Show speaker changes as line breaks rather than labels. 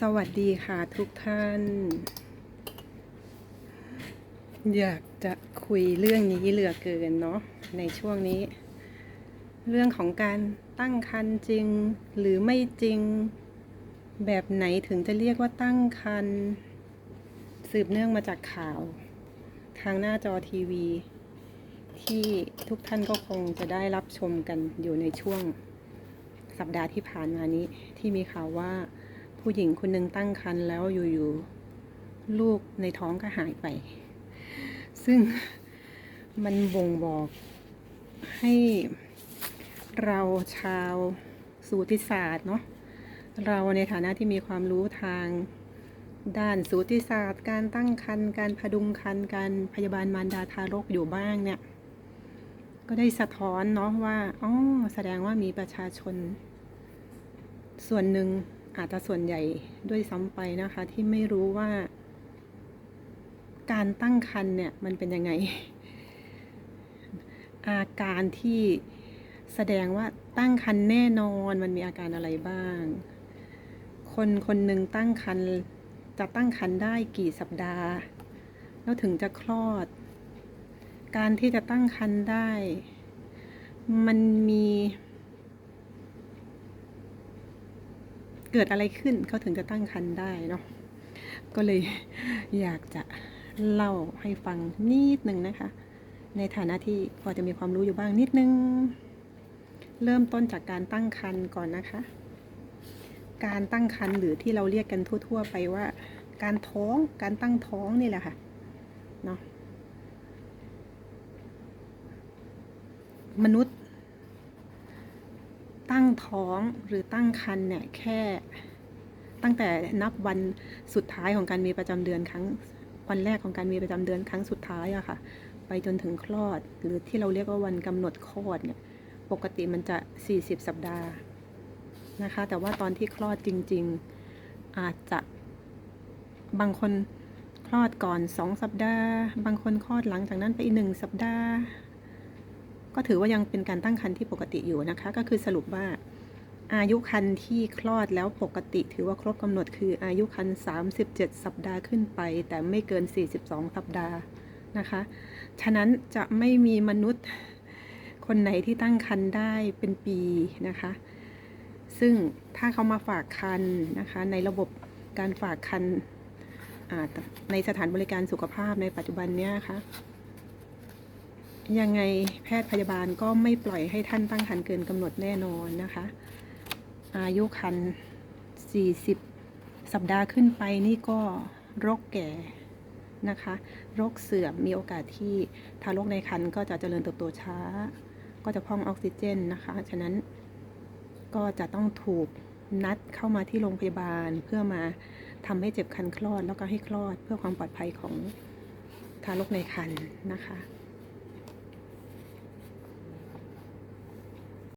สวัสดีค่ะทุกท่าน อยากจะคุยเรื่องนี้เหลือเกินเนาะในช่วงนี้ เรื่องของการตั้งครรภ์จริงหรือไม่จริงแบบไหนถึงจะเรียกว่าตั้งครรภ์สืบเนื่องมาจากข่าว ทางหน้าจอทีวี ที่ทุกท่านก็คงจะได้รับชมกันอยู่ในช่วงสัปดาห์ที่ผ่านมานี้ที่มีข่าวว่า ผู้หญิงคนหนึ่งตั้งครรภ์แล้วอยู่ๆลูกในท้องก็หายไป ซึ่งมันบ่งบอกให้เราชาวสูติศาสตร์เนาะเราในฐานะที่มีความรู้ทางด้านสูติศาสตร์ การตั้งครรภ์การพดุงครรภ์การพยาบาลมารดาทารกอยู่บ้างเนี่ย ก็ได้สะท้อนเนาะว่าอ๋อแสดงว่ามีประชาชน ส่วนหนึ่ง อาจจะส่วนใหญ่ด้วยซ้ำไปนะคะ ที่ไม่รู้ว่า การตั้งครรภ์เนี่ยมันเป็นยังไง อาการที่แสดงว่าตั้งครรภ์แน่นอนมันมีอาการอะไรบ้าง คนคนหนึ่งตั้งครรภ์จะตั้งครรภ์ได้กี่สัปดาห์ แล้วถึงจะคลอด การที่จะตั้งครรภ์ได้ มันมี เกิดอะไรขึ้นเขาถึงจะตั้งครรภ์ได้เนาะก็เลยอยากจะเล่าให้ฟังนิดนึงนะคะ ในฐานะที่พอจะมีความรู้อยู่บ้างนิดนึง เริ่มต้นจากการตั้งครรภ์ก่อนนะคะ การตั้งครรภ์หรือที่เราเรียกกันทั่ว ๆ ไปว่า การท้องการตั้งท้องนี่แหละค่ะเนาะมนุษย์ ตั้งท้องหรือตั้งครรภ์เนี่ยแค่ตั้งแต่นับวันสุดท้ายของการมีประจำเดือนครั้งวันแรกของการมีประจำเดือนครั้งสุดท้ายอะค่ะ ไปจนถึงคลอด หรือที่เราเรียกว่าวันกำหนดคลอดเนี่ยปกติมันจะ 40 สัปดาห์นะคะ แต่ว่าตอนที่คลอดจริง ๆ อาจจะบางคนคลอดก่อน 2 สัปดาห์ บางคนคลอดหลังจากนั้นไปอีกหนึ่งสัปดาห์ ก็ถือว่ายังเป็นการตั้งครรภ์ที่ปกติอยู่นะคะ ก็คือสรุปว่าอายุครรภ์ที่คลอดแล้วปกติ ถือว่าครบกำหนดคืออายุครรภ์37 สัปดาห์ขึ้นไป แต่ไม่เกิน 42 สัปดาห์นะคะ ฉะนั้นจะไม่มีมนุษย์คนไหนที่ตั้งครรภ์ได้เป็นปีนะคะ ซึ่งถ้าเขามาฝากครรภ์นะคะ ในระบบการฝากครรภ์ในสถานบริการสุขภาพในปัจจุบันเนี้ยนะคะ ยังไงแพทย์พยาบาลก็ไม่ปล่อยให้ท่านตั้งครรภ์เกินกำหนดแน่นอนนะคะ อายุครรภ์40 สัปดาห์ขึ้นไปนี่ก็โรคแก่นะคะโรคเสื่อมมีโอกาสที่ทารกในครรภ์ก็จะเจริญเติบโตช้า ก็จะพร่องออกซิเจนนะคะ ฉะนั้นก็จะต้องถูกนัดเข้ามาที่โรงพยาบาล เพื่อมาทำให้เจ็บคันคลอดแล้วก็ให้คลอดเพื่อความปลอดภัยของทารกในครรภ์นะคะ